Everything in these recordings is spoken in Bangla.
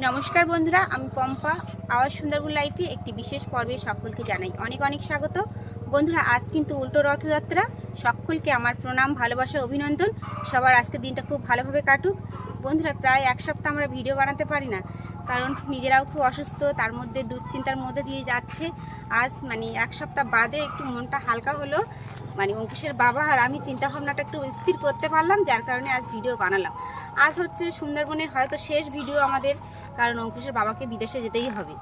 নমস্কার বন্ধুরা, আমি পম্পা। আওয়াজ সুন্দরবন লাইফে একটি বিশেষ পর্বে সকলকে জানাই অনেক অনেক স্বাগত। বন্ধুরা, আজ কিন্তু উল্টো রথযাত্রা। সকলকে আমার প্রণাম, ভালোবাসা, অভিনন্দন। সবার আজকের দিনটা খুব ভালোভাবে কাটুক। বন্ধুরা, প্রায় এক সপ্তাহ আমরা ভিডিও বানাতে পারি না। কারণ নিজেরাও খুব অসুস্থ, তার মধ্যে দুশ্চিন্তার মধ্যে দিয়ে যাচ্ছে। আজ মানে এক সপ্তাহ বাদে একটু মনটা হালকা হলো। মানে অঙ্কুশের বাবা আর আমি চিন্তা ভাবনাটা একটু স্থির করতে পারলাম, যার কারণে আজ ভিডিও বানালাম। আজ হচ্ছে সুন্দরবনের হয়তো শেষ ভিডিও আমাদের, কারণ অঙ্কুশের বাবাকে বিদেশে যেতেই হবে।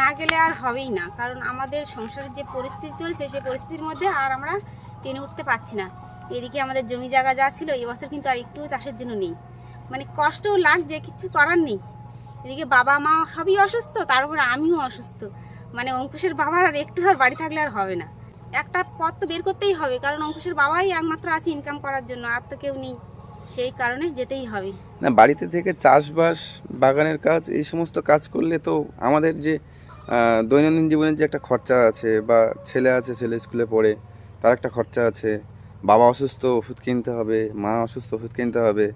না গেলে আর হবেই না, কারণ আমাদের সংসারের যে পরিস্থিতি চলছে, সেই পরিস্থিতির মধ্যে আর আমরা টেনে উঠতে পারছি না। এদিকে আমাদের জমি জায়গা যা ছিল, এবছর কিন্তু আর একটু চাষের জন্য নেই। মানে কষ্টও লাগছে কিছু করার নেই। এদিকে বাবা মা সবই অসুস্থ, তার উপরে আমিও অসুস্থ। মানে অঙ্কুশের বাবার আর একটু আর বাড়ি থাকলে আর হবে না। একটা পথ তো বের করতেই হবে, কারণ অঙ্কুশের বাবাই একমাত্র আছে ইনকাম করার জন্য, আর তো কেউ নেই। সেই কারণে যেতেই হবে। না, বাড়িতে থেকে চাষবাস, বাগানের কাজ, এই সমস্ত কাজ করলে তো আমাদের যে দৈনন্দিন জীবনের যে একটা খরচা আছে, বা ছেলে আছে, ছেলে স্কুলে পড়ে, তার একটা খরচা আছে। বাবা অসুস্থ, ওষুধ কিনতে হবে, মা অসুস্থ, ওষুধ কিনতে হবে,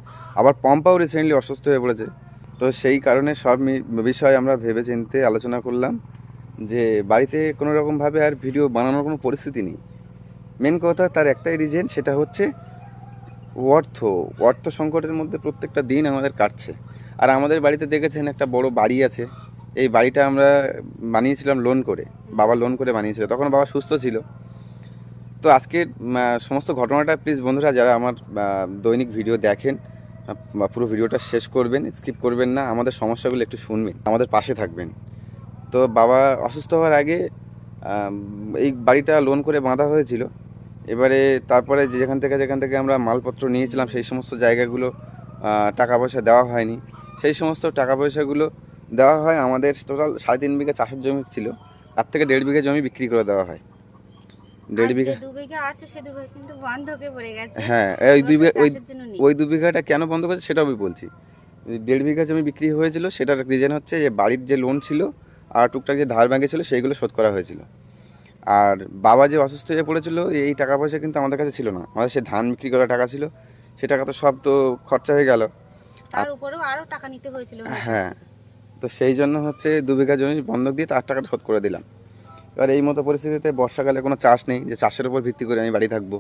আবার পম্পাও রিসেন্টলি অসুস্থ হয়ে পড়েছে। তো সেই কারণে সব বিষয় আমরা ভেবে চিন্তে আলোচনা করলাম। যে বাড়িতে কোনো রকমভাবে আর ভিডিও বানানোর কোনো পরিস্থিতি নেই। মেন কথা তার একটাই রিজন সেটা হচ্ছে অর্থ। অর্থ সংকটের মধ্যে প্রত্যেকটা দিন আমাদের কাটছে। আর আমাদের বাড়িতে দেখেছেন একটা বড় বাড়ি আছে। এই বাড়িটা আমরা বানিয়েছিলাম লোন করে। বাবা লোন করে বানিয়েছিল। তখন বাবা সুস্থ ছিল। তো আহ, সমস্ত ঘটনাটা প্লিজ বন্ধুরা যারা আমার দৈনিক ভিডিও দেখেন পুরো ভিডিওটা শেষ করবেন স্কিপ করবেন না। আমাদের সমস্যাগুলো একটু শুনবেন। আমাদের পাশে থাকবেন। তো বাবা অসুস্থ হওয়ার আগে এই বাড়িটা লোন করে বাঁধা হয়েছিল। এবারে তারপরে যে যেখান থেকে যেখান থেকে আমরা মালপত্র নিয়েছিলাম সেই সমস্ত জায়গাগুলো টাকা পয়সা দেওয়া হয়নি। সেই সমস্ত টাকা পয়সাগুলো দেওয়া হয় আমাদের টোটাল সাড়ে তিন বিঘা চাষের জমি ছিল। তার থেকে দেড় বিঘা জমি বিক্রি করে দেওয়া হয়। দেড় বিঘা দু বিঘা হ্যাঁ ওই দুই বিঘা ওই ওই দু বিঘাটা কেন বন্ধ করেছে সেটাও আমি বলছি। দেড় বিঘা জমি বিক্রি হয়েছিল সেটার রিজন হচ্ছে যে বাড়ির যে লোন ছিল আর টুকটাক যে ধার ব্যাঙ্কে ছিল সেইগুলো শোধ করা হয়েছিল। আর বাবা যে অসুস্থ হয়ে পড়েছিল এই টাকা পয়সা কিন্তু আমাদের কাছে ছিল না। আমাদের সে ধান বিক্রি করা টাকা ছিল সে টাকা তো সব তো খরচা হয়ে গেল। তার উপরেও আরও টাকা নিতে হয়েছিল। হ্যাঁ তো সেই জন্য হচ্ছে দু বিঘা জমি বন্ধক দিয়ে তার টাকাটা শোধ করে দিলাম। এবার এই মতো পরিস্থিতিতে বর্ষাকালে কোনো চাষ নেই যে চাষের উপর ভিত্তি করে আমি বাড়ি থাকব।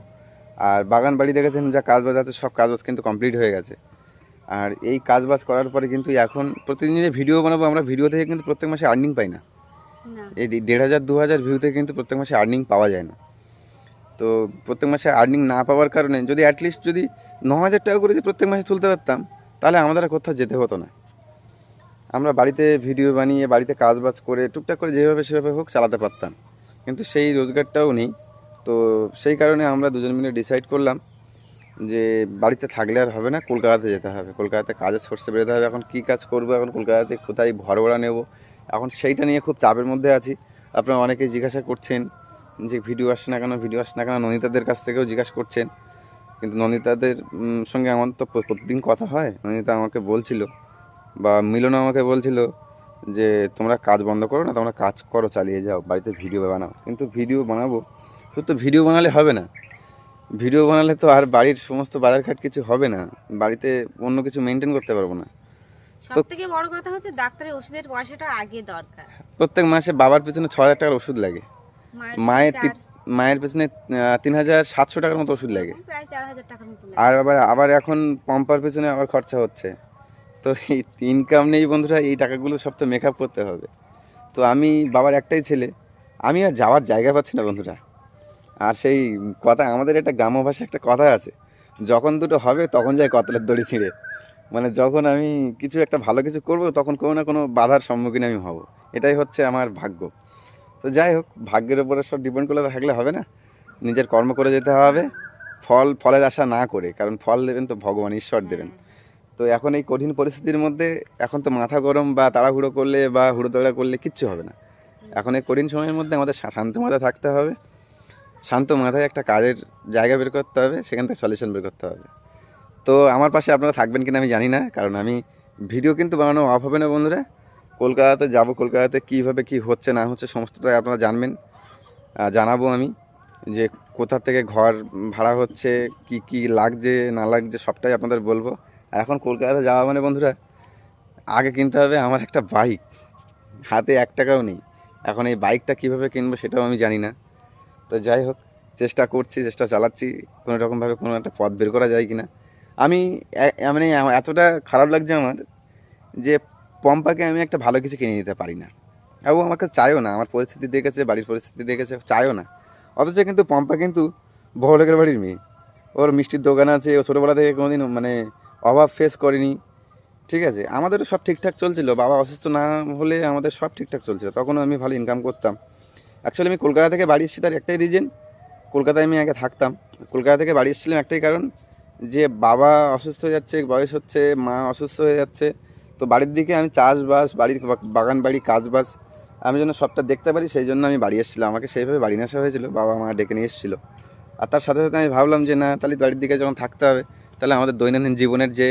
আর বাগান বাড়ি দেখেছেন যা কাজবাজ আছে সব কাজবাজ কিন্তু কমপ্লিট হয়ে গেছে। আর এই কাজবাজ করার পরে কিন্তু এখন প্রতিদিন যে ভিডিও বানাবো আমরা ভিডিও থেকে কিন্তু প্রত্যেক মাসে আর্নিং পাই না। এই দেড় হাজার দু হাজার ভিউ থেকে কিন্তু প্রত্যেক মাসে আর্নিং পাওয়া যায় না। তো প্রত্যেক মাসে আর্নিং না পাওয়ার কারণে যদি অ্যাটলিস্ট যদি ন হাজার টাকা করে যদি প্রত্যেক মাসে তুলতে পারতাম তাহলে আমাদের আর কোথাও যেতে হতো না। আমরা বাড়িতে ভিডিও বানিয়ে বাড়িতে কাজ বাজ করে টুকটাক করে যেভাবে সেভাবে হোক চালাতে পারতাম। কিন্তু সেই রোজগারটাও নেই। তো সেই কারণে আমরা দুজন মিলে ডিসাইড করলাম যে বাড়িতে থাকলে আর হবে না, কলকাতাতে যেতে হবে। কলকাতাতে কাজের সোর্সে বেরোতে হবে। এখন কী কাজ করব? এখন কলকাতাতে কোথায় ঘর ভাড়া নেব? এখন সেইটা নিয়ে খুব চাপের মধ্যে আছি। আপনারা অনেকেই জিজ্ঞাসা করছেন যে ভিডিও আসছে না কেন? ভিডিও আসছে না কেন? ননিতাদের কাছ থেকেও জিজ্ঞাসা করছেন। কিন্তু ননিতাদের সঙ্গে আমার তো প্রতিদিন কথা হয়। ননিতা আমাকে বলছিল বা মিলন আমাকে বলছিল যে, তোমরা কাজ বন্ধ করো না, তোমরা কাজ করো, চালিয়ে যাও, বাড়িতে ভিডিও বানাও। কিন্তু ভিডিও বানাবো? শুধু ভিডিও বানালে হবে না। ভিডিও বানালে তো আর বাড়ির সমস্ত বাজারঘাট কিছু হবে না। বাড়িতে অন্য কিছু মেনটেন করতে পারব না। সব থেকে বড় কথা হচ্ছে ডাক্তারের ওষুধের পয়সাটা আগে দরকার। প্রত্যেক মাসে বাবার পেছনে ছ হাজার টাকার ওষুধ লাগে। মায়ের মায়ের পেছনে তিন হাজার সাতশো টাকার মতো ওষুধ লাগে। আর আবার আবার এখন পম্পার পেছনে আবার খরচা হচ্ছে। তো এই ইনকাম নেই বন্ধুরা এই টাকাগুলো সব তো মেকআপ করতে হবে। তো আমি বাবার একটাই ছেলে। আমি আর যাওয়ার জায়গা পাচ্ছি না বন্ধুরা। আর সেই কথা, আমাদের একটা গ্রাম্য ভাষায় একটা কথা আছে, যখন দুটো হবে তখন যায় কতলের দড়ি ছিঁড়ে। মানে যখন আমি কিছু একটা ভালো কিছু করব, তখন কোনো না কোনো বাধার সম্মুখীন আমি হব। এটাই হচ্ছে আমার ভাগ্য। তো যাই হোক, ভাগ্যের উপরে সব ডিপেন্ড করলে থাকলে হবে না। নিজের কর্ম করে যেতে হবে, ফল, ফলের আশা না করে, কারণ ফল দেবেন তো ভগবান, ঈশ্বর দেবেন। তো এখন এই কঠিন পরিস্থিতির মধ্যে এখন তো মাথা গরম বা তাড়াহুড়ো করলে বা হুড়োতড়া করলে কিচ্ছু হবে না। এখন এই কঠিন সময়ের মধ্যে আমাদের শান্ত মাথায় থাকতে হবে। শান্ত মাথায় একটা কাজের জায়গা বের করতে হবে, সেখান থেকে সলিউশন বের করতে হবে। তো আমার পাশে আপনারা থাকবেন কিনা আমি জানি না, কারণ আমি ভিডিও কিন্তু বানানো অফ হবে না বন্ধুরা। কলকাতাতে যাব, কলকাতাতে কীভাবে কি হচ্ছে, না হচ্ছে, সমস্তটাই আপনারা জানবেন। জানাব আমি যে কোথা থেকে ঘর ভাড়া হচ্ছে, কি কি লাগছে, না লাগছে, সবটাই আপনাদের বলব। আর এখন কলকাতা যাওয়া মানে বন্ধুরা, আগে কিনতে হবে আমার একটা বাইক হাতে এক টাকাও নেই। এখন এই বাইকটা কীভাবে কিনবো সেটাও আমি জানি না। তো যাই হোক, চেষ্টা করছি, চেষ্টা চালাচ্ছি, কোনো রকমভাবে কোনো একটা পথ বের করা যায় কি না আমি মানে এতটা খারাপ লাগছে আমার যে পম্পাকে আমি একটা ভালো কিছু কিনে দিতে পারি না। এবং আমাকে চায়ও না, আমার পরিস্থিতি দেখেছে, বাড়ির পরিস্থিতি দেখেছে, চায়ও না। অথচ কিন্তু পম্পা কিন্তু বড়লোকের বাড়ির মেয়ে। ওর মিষ্টির দোকান আছে, ও ছোটোবেলা থেকে কোনোদিন মানে অভাব ফেস করেনি। ঠিক আছে, আমাদেরও সব ঠিকঠাক চলছিল, বাবা অসুস্থ না হলে আমাদের সব ঠিকঠাক চলছিল, তখনও আমি ভালো ইনকাম করতাম। অ্যাকচুয়ালি আমি কলকাতা থেকে বাড়ি এসেছি, তার একটাই রিজন কলকাতায় আমি আগে থাকতাম। কলকাতা থেকে বাড়ি এসেছিলাম একটাই কারণ, যে বাবা অসুস্থ হয়ে যাচ্ছে, বয়স হচ্ছে, মা অসুস্থ হয়ে যাচ্ছে। তো বাড়ির দিকে আমি চাষবাস, বাড়ির বাগান বাড়ি, কাজবাজ, আমি যেন সবটা দেখতে পারি, সেই জন্য আমি বাড়ি এসেছিলাম। আমাকে সেইভাবে বাড়ি আসা হয়েছিল, বাবা মা ডেকে নিয়ে এসেছিল। আর তার সাথে সাথে আমি ভাবলাম যে, না, তাহলে বাড়ির দিকে যখন থাকতে হবে, তাহলে আমাদের দৈনন্দিন জীবনের যে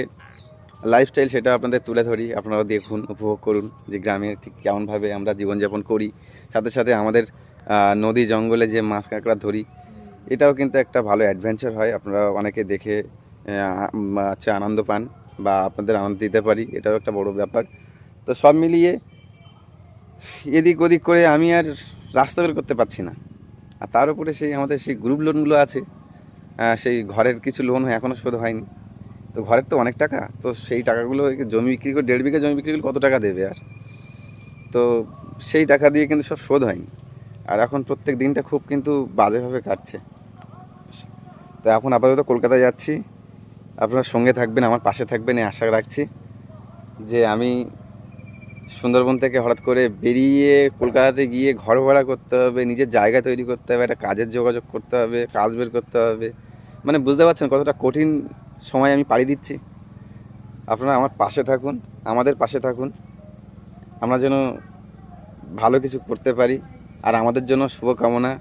লাইফস্টাইল সেটা আপনাদের তুলে ধরি আপনারা দেখুন, উপভোগ করুন যে গ্রামে ঠিক কেমনভাবে আমরা জীবনযাপন করি। সাথে সাথে আমাদের নদী জঙ্গলে যে মাছ কাঁকড়া ধরি, এটাও কিন্তু একটা ভালো অ্যাডভেঞ্চার হয়। আপনারা অনেকে দেখে হচ্ছে আনন্দ পান বা আপনাদের আনন্দ দিতে পারি, এটাও একটা বড় ব্যাপার। তো সব মিলিয়ে এদিক ওদিক করে আমি আর রাস্তা বের করতে পারছি না। আর তার উপরে সেই আমাদের সেই গ্রুপ লোনগুলো আছে সেই ঘরের কিছু লোন এখনও শোধ হয়নি। তো ঘরের তো অনেক টাকা, তো সেই টাকাগুলো জমি বিক্রি করে, দেড় বিঘা জমি বিক্রি করলে কত টাকা দেবে আর? তো সেই টাকা দিয়ে কিন্তু সব শোধ হয়নি। আর এখন প্রত্যেক দিনটা খুব কিন্তু বাজেভাবে কাটছে। তো এখন আপাতত কলকাতায় যাচ্ছি। আপনারা সঙ্গে থাকবেন, আমার পাশে থাকবেন, এই আশা রাখছি যে আমি সুন্দরবন থেকে হঠাৎ করে বেরিয়ে কলকাতাতে গিয়ে ঘর ভাড়া করতে হবে, নিজের জায়গা তৈরি করতে হবে, একটা কাজের যোগাযোগ করতে হবে, কাজ বের করতে হবে। মানে বুঝতে পারছেন কতটা কঠিন সময় আমি পাড়ি দিচ্ছি। আপনারা আমার পাশে থাকুন, আমাদের পাশে থাকুন। আমরা যেন ভালো কিছু করতে পারি আর আমাদের জন্য শুভকামনা।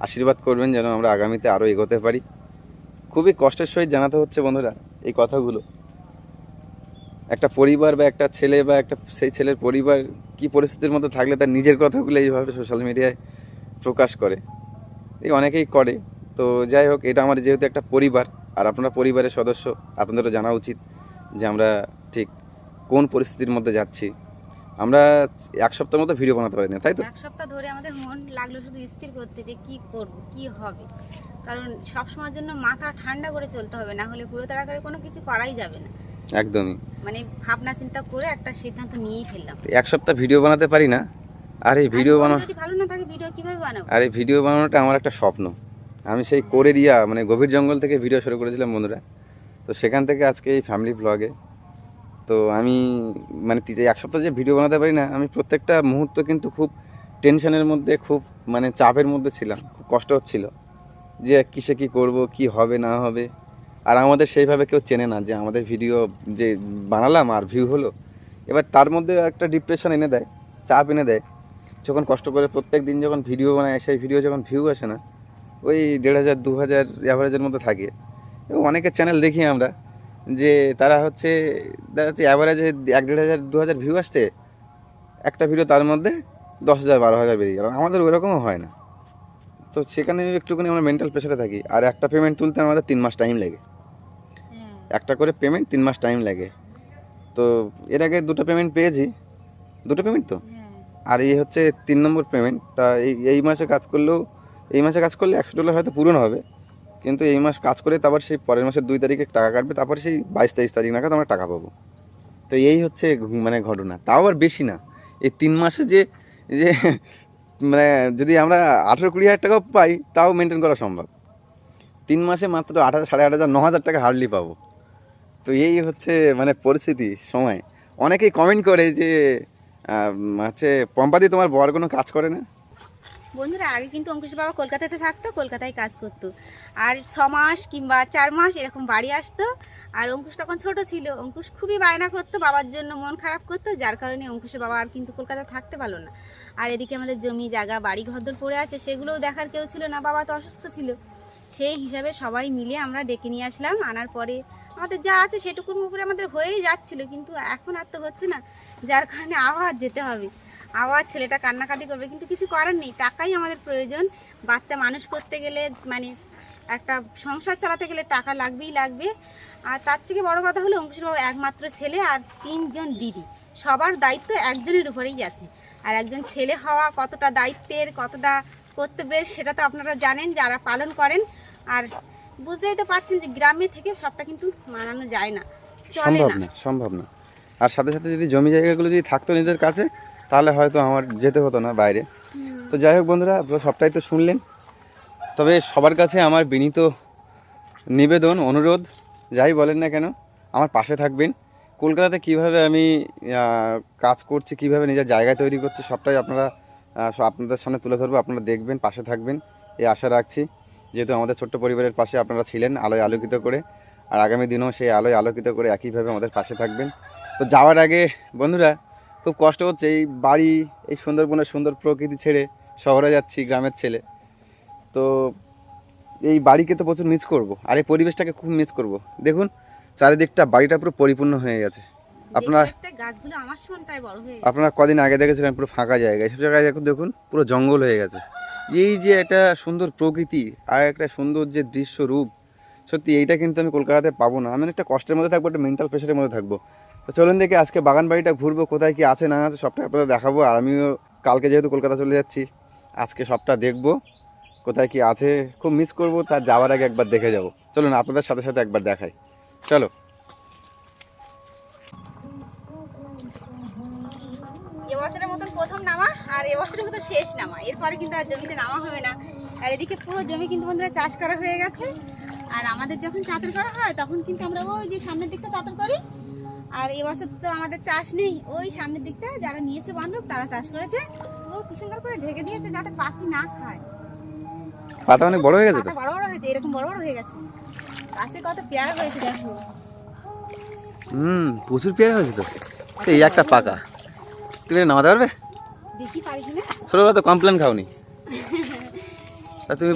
আশীর্বাদ করবেন যেন আমরা আগামীতে আরও এগোতে পারি। খুবই কষ্টের সহিত জানাতে হচ্ছে বন্ধুরা এই কথাগুলো। একটা পরিবার বা একটা ছেলে বা একটা সেই ছেলের পরিবার কি পরিস্থিতির মধ্যে থাকলে তার নিজের কথাগুলো এইভাবে সোশ্যাল মিডিয়ায় প্রকাশ করে। এই অনেকেই করে। তো যাই হোক, এটা আমার যেহেতু একটা পরিবার আর আপনারা পরিবারের সদস্য আপনাদেরও জানা উচিত যে আমরা ঠিক কোন পরিস্থিতির মধ্যে যাচ্ছি। আমরা এক সপ্তাহের মতো ভিডিও বানাতে পারি না তাই তো? এক সপ্তাহ ধরে আমাদের মন লাগল শুধু স্থির করতে যে কি করব কি হবে? কারণ সব সময়ের জন্য মাথা ঠান্ডা করে চলতে হবে না হলে পুরো তাড়াতাড়ি কোনো কিছু করাই যাবে না। একদমই। মানে ভাবনা চিন্তা করে একটা সিদ্ধান্ত নিয়েই ফেললাম। এক সপ্তাহ ভিডিও বানাতে পারি না আর এই ভিডিও বানানো যদি ভালো না থাকে ভিডিও কীভাবে বানাবো? আর এই ভিডিও বানানোটা আমার একটা স্বপ্ন। আমি সেই কোরেরিয়া মানে গভীর জঙ্গল থেকে ভিডিও শুরু করেছিলাম বন্ধুরা। তো সেখান থেকে আজকে এই ফ্যামিলি ব্লগে তো আমি মানে এক সপ্তাহ যে ভিডিও বানাতে পারি না, আমি প্রত্যেকটা মুহূর্ত কিন্তু খুব টেনশনের মধ্যে, খুব মানে চাপের মধ্যে ছিলাম, খুব কষ্ট হচ্ছিল। যে কিসে কি করব, কি হবে, না হবে। আর আমাদের সেইভাবে কেউ চেনে না যে আমাদের ভিডিও যে বানালাম আর ভিউ হলো। এবার তার মধ্যে একটা ডিপ্রেশন এনে দেয়, চাপ এনে দেয়। যখন কষ্ট করে প্রত্যেক দিন যখন ভিডিও বানায় সেই ভিডিও যখন ভিউ আসে না ওই দেড় হাজার দু হাজার অ্যাভারেজের মধ্যে থাকে। এবং অনেকের চ্যানেল দেখি আমরা যে তারা হচ্ছে দেখা যাচ্ছে অ্যাভারেজে এক দেড় হাজার দু হাজার ভিউ আসছে একটা ভিডিও তার মধ্যে দশ হাজার বারো হাজার বেরিয়ে গেল। আমাদের ওইরকমও হয় না। তো সেখানে একটুখানি আমরা মেন্টাল প্রেশারে থাকি। আর একটা পেমেন্ট তুলতে আমাদের তিন মাস টাইম লাগে। একটা করে পেমেন্ট তিন মাস টাইম লাগে। তো এর আগে দুটো পেমেন্ট পেয়েছি। দুটো পেমেন্ট তো? হ্যাঁ। আর এই হচ্ছে তিন নম্বর পেমেন্ট তা এই এই মাসে কাজ করলেও এই মাসে কাজ করলে একশো ডলার হয়তো পূরণ হবে। কিন্তু এই মাস কাজ করে তারপর সেই পরের মাসের দুই তারিখে টাকা কাটবে, তারপর সেই বাইশ তেইশ তারিখ নাগাদ আমরা টাকা পাবো। তো এই হচ্ছে মানে ঘটনা। তাও আবার বেশি না। এই তিন মাসে যে যে মানে যদি আমরা আঠেরো কুড়ি হাজার টাকাও পাই, তাও মেনটেন করা সম্ভব। তিন মাসে মাত্র আট হাজার সাড়ে আট হাজার, ন হাজার টাকা হার্ডলি পাবো। তো এই হচ্ছে মানে পরিস্থিতি, সময়। অনেকেই কমেন্ট করে যে হচ্ছে পম্পাদি তোমার বর কোনো কাজ করে না? বন্ধুরা, আগে কিন্তু অঙ্কুশ বাবা কলকাতাতে থাকতো, কলকাতায় কাজ করতো। আর ছ মাস কিংবা চার মাস এরকম বাড়ি আসতো। আর অঙ্কুশ তখন ছোট ছিল। অঙ্কুশ খুবই বায়না করতো, বাবার জন্য মন খারাপ করতো, যার কারণে অঙ্কুশের বাবা আর কিন্তু কলকাতায় থাকতে পারল না। আর এদিকে আমাদের জমি, জায়গা, বাড়ি, ঘরদোর পড়ে আছে, সেগুলোও দেখার কেউ ছিল না, বাবা তো অসুস্থ ছিল। সেই হিসাবে সবাই মিলে আমরা ডেকে নিয়ে আসলাম, আনার পরে আমাদের যা আছে সেটুকুর উপরে আমাদের হয়েই যাচ্ছিল, কিন্তু এখন আর তো হচ্ছে না। যার কারণে আবার যেতে হবে। আবার ছেলেটা কান্নাকাটি করবে কিন্তু কিছু করার নেই। টাকাই আমাদের প্রয়োজন। বাচ্চা মানুষ করতে গেলে মানে একটা সংসার চালাতে গেলে টাকা লাগবেই লাগবে। আর তার থেকে বড় কথা হলো অঙ্কুশ বাবু একমাত্র ছেলে আর তিনজন দিদি। সবার দায়িত্ব একজনের উপরেই আছে। আর একজন ছেলে হওয়া কতটা দায়িত্বের কতটা কর্তব্যের সেটা তো আপনারা জানেন যারা পালন করেন। আর বুঝতেই তো পারছেন যে গ্রামে থেকে সবটা কিন্তু মানানো যায় না সম্ভব না। না সম্ভব না। আর সাথে সাথে যদি জমি জায়গাগুলো যদি থাকতো নিজেদের কাছে তাহলে হয়তো আমার যেতে হতো না বাইরে। তো যাই হোক বন্ধুরা, আপনারা সবটাই তো শুনলেন। তবে সবার কাছে আমার বিনীত নিবেদন, অনুরোধ, যাই বলেন না কেন, আমার পাশে থাকবেন। কলকাতাতে কীভাবে আমি কাজ করছি, কীভাবে নিজের জায়গা তৈরি করছি, সবটাই আপনারা আপনাদের সামনে তুলে ধরবো। আপনারা দেখবেন, পাশে থাকবেন এই আশা রাখছি। যেহেতু আমাদের ছোট্ট পরিবারের পাশে আপনারা ছিলেন, আলোয় আলোকিত করে, আর আগামী দিনেও সেই আলোয় আলোকিত করে একইভাবে আমাদের পাশে থাকবেন। তো যাওয়ার আগে, বন্ধুরা খুব কষ্ট হচ্ছে এই বাড়ি এই সুন্দরবনের সুন্দর প্রকৃতি ছেড়ে শহরে যাচ্ছি গ্রামের ছেলে। তো এই বাড়িকে তো প্রচুর মিস করব আর এই পরিবেশটাকে খুব মিস করব। দেখুন চারিদিকটা বাড়িটা পুরো পরিপূর্ণ হয়ে গেছে। আপনার দেখতে দেখতে গাছগুলো আমার সমান প্রায় বড় হয়ে গেছে। আপনারা কদিন আগে দেখেছিলেন পুরো ফাঁকা জায়গা এইসব জায়গায় দেখুন দেখুন পুরো জঙ্গল হয়ে গেছে। এই যে একটা সুন্দর প্রকৃতি আর একটা সুন্দর যে দৃশ্য রূপ সত্যি এইটা কিন্তু আমি কলকাতাতে পাবো না। আমি একটা কষ্টের মধ্যে থাকব একটা মেন্টাল প্রেশারের মধ্যে থাকব। তো চলুন দেখে আজকে বাগান বাড়িটা ঘুরবো, কোথায় কি আছে না আছে সবটা আপনাদের দেখাবো। আর আমিও কালকে যেহেতু কলকাতা চলে যাচ্ছি, আজকে সবটা দেখব, কোথায় কি আছে, খুব মিস করব, তার যাওয়ার আগে একবার দেখে যাব। চলুন আপনাদের সাথে সাথে একবার দেখাই। চলো। আর আমাদের যখন চাতর করা হয়, তখন কিন্তু আমরা ওই যে সামনের দিকটা চাতর করি আর এবছর তো আমাদের চাষ নেই। ওই সামনের দিকটা যারা নিয়েছে বান্ধব তারা চাষ করেছে। ও কি সুন্দর করে ঢেকে দিয়েছে যাতে পাখি না খায়। পাতা অনেক বড় হয়ে গেছে তো? পাতা বড় বড় হয়েছে এরকম বড় বড় হয়ে গেছে। গাছে কত পেয়ারা হয়েছে দেখো। হুম প্রচুর পেয়ারা হয়েছে তো। এই একটা পাকা। তুমি নামাতে পারবে? দেখি পারিস না? ছোটবেলা তো কমপ্লেন খাওনি। তা তুমি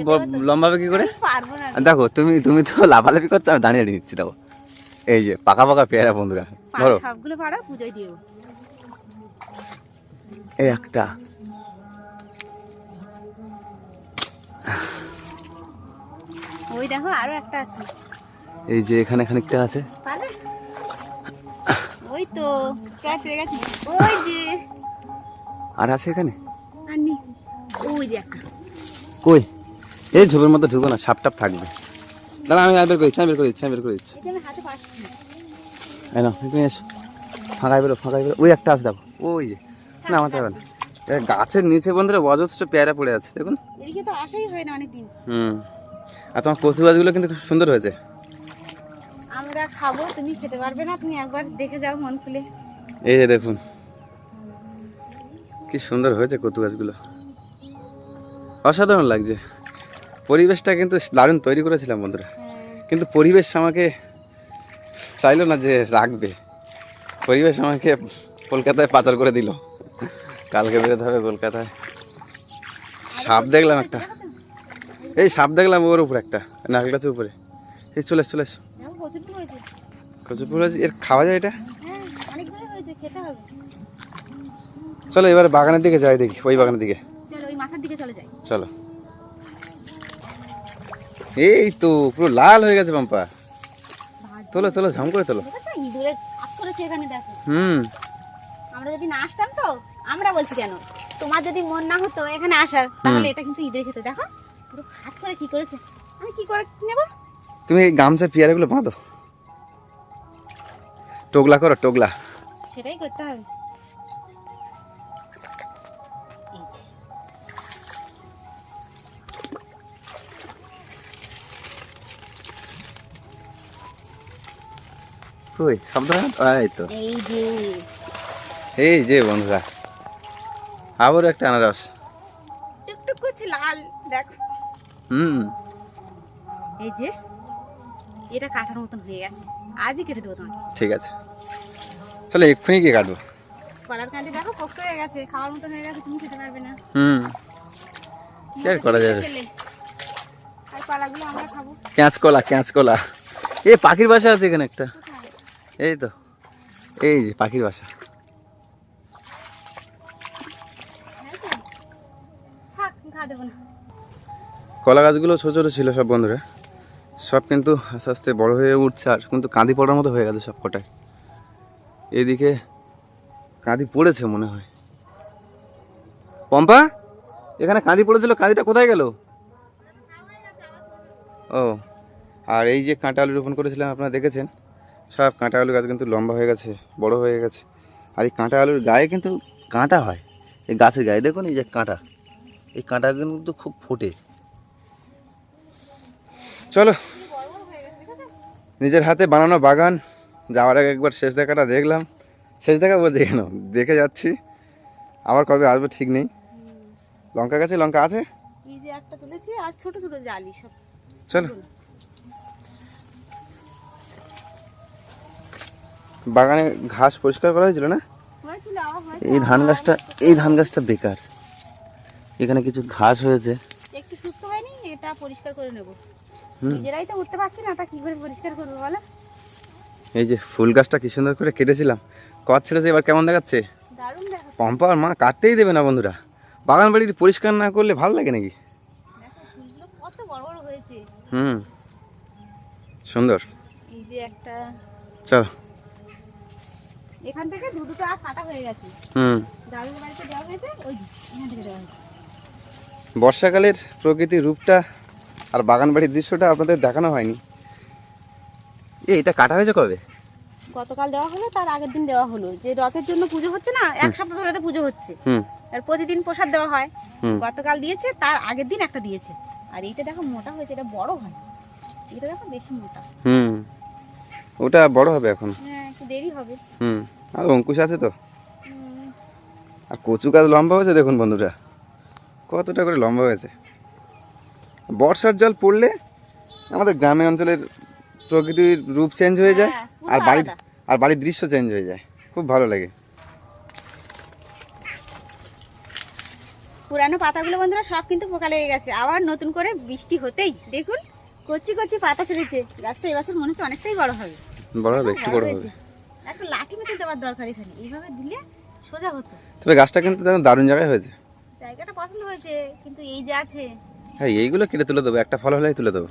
লম্বাবে কি করে? পারব না। দেখো তুমি তুমি তো লাফালাফি করছ আমি দাঁড়িয়ে নিচ্ছি দেখো। এই যে পাকা পাকা পেয়ারা বন্ধুরা। ধরো। সবগুলো পাড়া পুজোয় দিও। এই একটা। ওই দেখো আরও একটা আছে। এই যে এখানে খানিকটা আছে। ওই তো প্রায় পেয়ে গেছি। ওই যে। আর আছে এখানে? আর ওই যে একটা। কই? এই ঝোপের মধ্যে ঢুকো না সাপ টাপ থাকবে। দাঁড়া আমি বের করে দিচ্ছি আমি বের করে দিচ্ছি আমি বের করে দিচ্ছি। হাতে পাচ্ছি এই নাও তুমি এসো। ফাঁকায় বেরো ফাঁকায় বেরো। ওই একটা আছে দেখো। ওই যে না আমার যাবে না। গাছের নিচে বন্ধুরা অজস্র পেয়ারা পড়ে আছে দেখুন। এদিকে তো আসাই হয় না অনেকদিন। হুম। আর তোমার কচু গাছগুলো কিন্তু খুব সুন্দর হয়েছে। আমরা খাব তুমি খেতে পারবে না তুমি একবার দেখে যাও মন খুলে। এই যে দেখুন। কি সুন্দর হয়েছে কচু গাছগুলো। অসাধারণ লাগছে। পরিবেশটা কিন্তু দারুণ তৈরি করেছিলাম বন্ধুরা। হ্যাঁ, কিন্তু পরিবেশ আমাকে চাইলো না যে রাখবে। পরিবেশ আমাকে কলকাতায় পাচার করে দিল। কালকে বেরোতে হবে কলকাতায়। সাপ দেখলাম একটা। এই সাপ দেখলাম ওর উপরে একটা নারকেল গাছের উপরে। এই চলে চলে ফুল হয়েছে। এর খাওয়া যায় এটা? হ্যাঁ চলো এবার বাগানের দিকে যাই দেখি ওই বাগানের দিকে। চলো। এই তো পুরো লাল হয়ে গেছে পাম্পা। তোলো তোলো ঝাম করে তোলো। ইঁদুরে হাত করেছে এখানে দেখো। হুম। আমরা যদি না আসতাম তো আমরা বলছি কেন? তোমার যদি মন না হতো এখানে আসার তাহলে এটা কিন্তু ঈদের খেতে দেখো। পুরো হাত করে কি করেছে? আমি কি করে নেব? তুমি এই গামছা পেয়ারাগুলো বাঁধো। টোগলা করো টোগলা। সেটাই করতে হবে। কই? শব্দ এই তো। এই যে বন্ধুরা আবার একটা আনারস। টুকটুক করছে লাল দেখো। হুম। এই যে এটা কাটার মতন হয়ে গেছে। আজই কেটে দেবো তোমাকে। ঠিক আছে। চলো এক্ষুনি গিয়ে কাটবো। কলার কাঁদি দেখো পোক্ত হয়ে গেছে খাওয়ার মতন হয়ে গেছে তুমি খেতে পারবে না। হুম। কি আর করা যাবে? খেলে। আর কলাগুলো আমরা খাব। ক্যাঁচ কলা ক্যাঁচ কলা এই পাখির বাসা আছে এখানে একটা। এই তো এই যে পাখির বাসা। কলা গাছগুলো ছোটো ছোটো ছিল সব বন্ধুরা। সব কিন্তু আস্তে আস্তে বড় হয়ে উঠছে আর কিন্তু কাঁদি পড়ার মতো হয়ে গেছে সব কটায় এদিকে কাঁদি পড়েছে মনে হয়। পম্পা এখানে কাঁদি পড়েছিল কাঁদিটা কোথায় গেল? ও আর এই যে কাঁটা আলু রোপণ করেছিলাম আপনারা দেখেছেন। সব কাঁটা আলু গাছ কিন্তু লম্বা হয়ে গেছে বড় হয়ে গেছে। আর এই কাঁটা আলুর গায়ে কিন্তু কাঁটা হয়। এই গাছের গায়ে দেখুন এই যে কাঁটা। এই কাঁটা কিন্তু খুব ফোটে। চলো। নিজের হাতে বানানো বাগান যাওয়ার আগে একবার শেষ দেখাটা দেখলাম। শেষ দেখা বলতে কেন দেখে যাচ্ছি। আবার কবে আসব ঠিক নেই। লঙ্কা গাছে লঙ্কা আছে? চলো। বাগানে ঘাস পরিষ্কার করা হয়েছিল না? এই ধান গাছটা এই ধান গাছটা বেকার। এখানে কিছু ঘাস হয়েছে। একটু সুস্থ হয়নি? এটা পরিষ্কার করে নেব। নিজেরাই তো উঠতে পারছি না তা কি করে পরিষ্কার করব বলো? এই যে ফুল গাছটা কি সুন্দর করে কেটেছিলাম। কচ ছেড়েছে এবার কেমন দেখাচ্ছে? দারুণ দেখো পম্পা আর মা কাটতেই দেবে না বন্ধুরা। বাগান বাড়ির পরিষ্কার না করলে ভালো লাগে নাকি? কত হুম। সুন্দর। চলো। এখান থেকে দু দুটো আখ কাটা হয়ে গেছে। হুম। দাদুর বাড়িতে দেওয়া হয়েছে ওই এখান থেকে দেওয়া হয়েছে। বর্ষাকালের প্রকৃতির রূপটা আর বাগান বাড়ির দৃশ্যটা আপনাদের দেখানো হয়নি। এ এটা কাটা হয়েছে কবে? গতকাল দেওয়া হলো তার আগের দিন দেওয়া হলো। যে রথের জন্য পুজো হচ্ছে না এক সপ্তাহ ধরে তো পুজো হচ্ছে। হুম। আর প্রতিদিন প্রসাদ দেওয়া হয়। গতকাল দিয়েছে তার আগের দিন একটা দিয়েছে। আর এইটা দেখো মোটা হয়েছে এটা বড় হয়। এটা দেখো বেশি মোটা। হুম। ওটা বড় হবে এখন। হ্যাঁ দেরি হবে। হুম আর অঙ্কুশ আছে তো? আর কচু গাছ লম্বা হয়েছে দেখুন বন্ধুরা। কতটা করে লম্বা হয়েছে। বর্ষার জল পড়লে আমাদের গ্রামে অঞ্চলের প্রকৃতির রূপ চেঞ্জ হয়ে যায় হ্যাঁ, আর বাড়ির আর বাড়ির দৃশ্য চেঞ্জ হয়ে যায়। খুব ভালো লাগে। পুরানো পাতাগুলো বন্ধুরা সব কিন্তু পোকা লেগে গেছে। আবার নতুন করে বৃষ্টি হতেই দেখুন কচি কচি পাতা ছেড়েছে। গাছটা এবছর মনে হচ্ছে অনেকটাই বড় হবে। বড় হবে একটু বড় হবে। একটা লাঠি মেতে দেওয়ার দরকার এখানে এইভাবে দিলে সোজা হতো। তবে গাছটা কিন্তু দারুণ জায়গায় হয়েছে। জায়গাটা পছন্দ হয়েছে কিন্তু এই যে আছে। হ্যাঁ এইগুলো কেটে তুলে দেবো একটা ফল হলেই তুলে দেবো।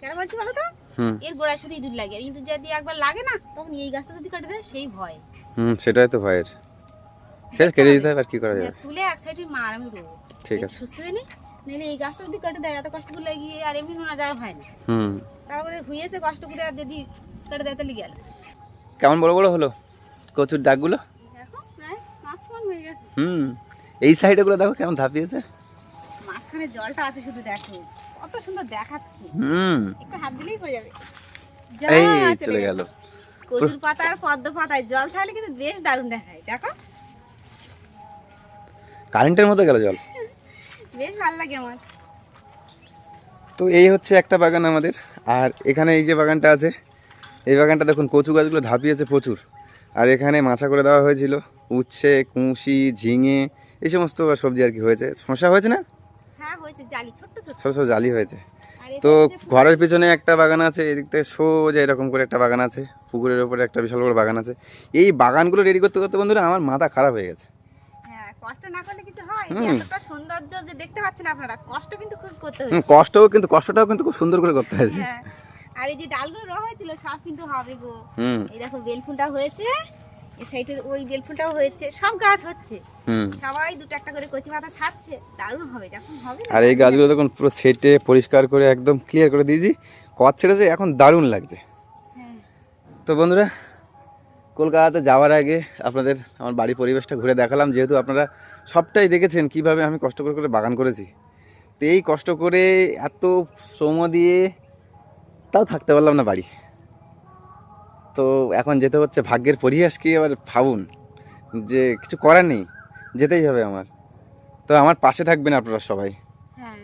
কেন বলছি বলো তো? এর গোড়ায় শুধু ইঁদুর লাগে আর যদি একবার লাগে না তখন এই গাছটা যদি কেটে দেয় সেই ভয়। হুম সেটাই তো ভয়ের। কেটে দিতে হবে আর কি করা যে যাবে তুলে এক সাইডে মার আমি রোবো। ঠিক আছে। সুস্থ হয়ে নাহলে এই গাছটা যদি কেটে দেয় এত কষ্ট করে লাগিয়ে আর এমনি নোনা হয় না। হুম। তারপরে হুইয়েছে কষ্ট করে আর যদি কেটে দেয় তাহলে গেল। কেমন বড় বড় হলো? কচুর ডাকগুলো হুম এই সাইডেগুলো দেখো কেমন ধাপিয়েছে? মাঝখানে জলটা আছে শুধু দেখো। কত সুন্দর দেখাচ্ছে। হুম। একটু হাত দিলেই পড়ে যাবে। এই চলে গেল। কচুর পাতা আর পদ্ম পাতায় জল থাকলে কিন্তু বেশ দারুণ দেখায় দেখো। কারেন্টের মতো গেল জল? বেশ ভালো লাগে আমার। তো এই হচ্ছে একটা বাগান আমাদের। আর এখানে এই যে বাগানটা আছে এই বাগানটা দেখুন কচু গাছগুলো ধাপিয়েছে প্রচুর। আর এখানে মাছা করে দেওয়া হয়েছিল উচ্ছে কুঁশি ঝিঙে এই সমস্ত সবজি আর কি হয়েছে। শসা হয়েছে না? হ্যাঁ ছোটো ছোটো জালি হয়েছে। তো ঘরের পিছনে একটা বাগান আছে এদিক থেকে সোজা এরকম করে একটা বাগান আছে পুকুরের ওপরে একটা বিশাল বড় বাগান আছে। এই বাগানগুলো রেডি করতে করতে বন্ধুরা আমার মাথা খারাপ হয়ে গেছে। হ্যাঁ কষ্টও কিন্তু কষ্টটাও কিন্তু খুব সুন্দর করে করতে হয়েছে। হ্যাঁ। আর এই যে ডালগুলো রোয়া হয়েছিল সব কিন্তু হবে গো। হুম। এই দেখো বেলফুলটা হয়েছে এই সাইডের ওই বেলফুলটাও হয়েছে সব গাছ হচ্ছে। সবাই দুটো একটা করে কচি পাতা ছাড়ছে দারুণ হবে যখন হবে আর এই গাছগুলো দেখুন পুরো সেটে পরিষ্কার করে একদম ক্লিয়ার করে দিয়েছি। কচ ছেড়েছে এখন দারুণ লাগছে। হ্যাঁ। তো বন্ধুরা কলকাতাতে যাওয়ার আগে আপনাদের আমার বাড়ি পরিবেশটা ঘুরে দেখালাম যেহেতু আপনারা সবটাই দেখেছেন কীভাবে আমি কষ্ট করে করে বাগান করেছি। তো এই কষ্ট করে এত শ্রম দিয়ে তাও থাকতে পারলাম না বাড়ি। তো এখন যেতে হচ্ছে ভাগ্যের পরিহাস কি এবার ভাবুন যে কিছু করার নেই যেতেই হবে আমার। তো আমার পাশে থাকবেন আপনারা সবাই। হ্যাঁ।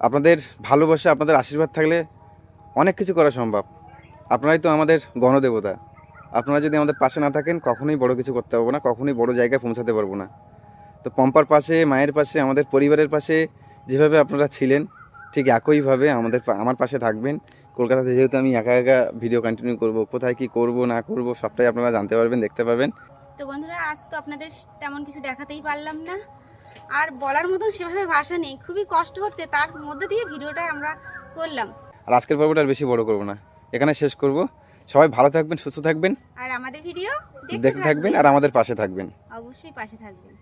আপনাদের ভালোবাসা আপনাদের আশীর্বাদ থাকলে অনেক কিছু করা সম্ভব। আপনারাই তো আমাদের গণদেবতা। আপনারা যদি আমাদের পাশে না থাকেন কখনোই বড় কিছু করতে পারব না কখনোই বড় জায়গায় পৌঁছাতে পারব না। তো পম্পার পাশে মায়ের পাশে আমাদের পরিবারের পাশে যেভাবে আপনারা ছিলেন ঠিক একইভাবে আমাদের আমার পাশে থাকবেন। কলকাতাতে যেহেতু আমি একা একা ভিডিও কন্টিনিউ করব কোথায় কি করব না করব সবটাই আপনারা জানতে পারবেন দেখতে পাবেন তো বন্ধুরা আজ তো আপনাদের তেমন কিছু দেখাতেই পারলাম না। আর বলার মতন সেভাবে ভাষা নেই খুবই কষ্ট হচ্ছে তার মধ্যে দিয়ে ভিডিওটা আমরা করলাম। আর আজকের পর্বটা আর বেশি বড় করব না এখানে শেষ করব। সবাই ভালো থাকবেন সুস্থ থাকবেন। আর আমাদের ভিডিও দেখতে থাকবেন। আর আমাদের পাশে থাকবেন। অবশ্যই পাশে থাকবেন।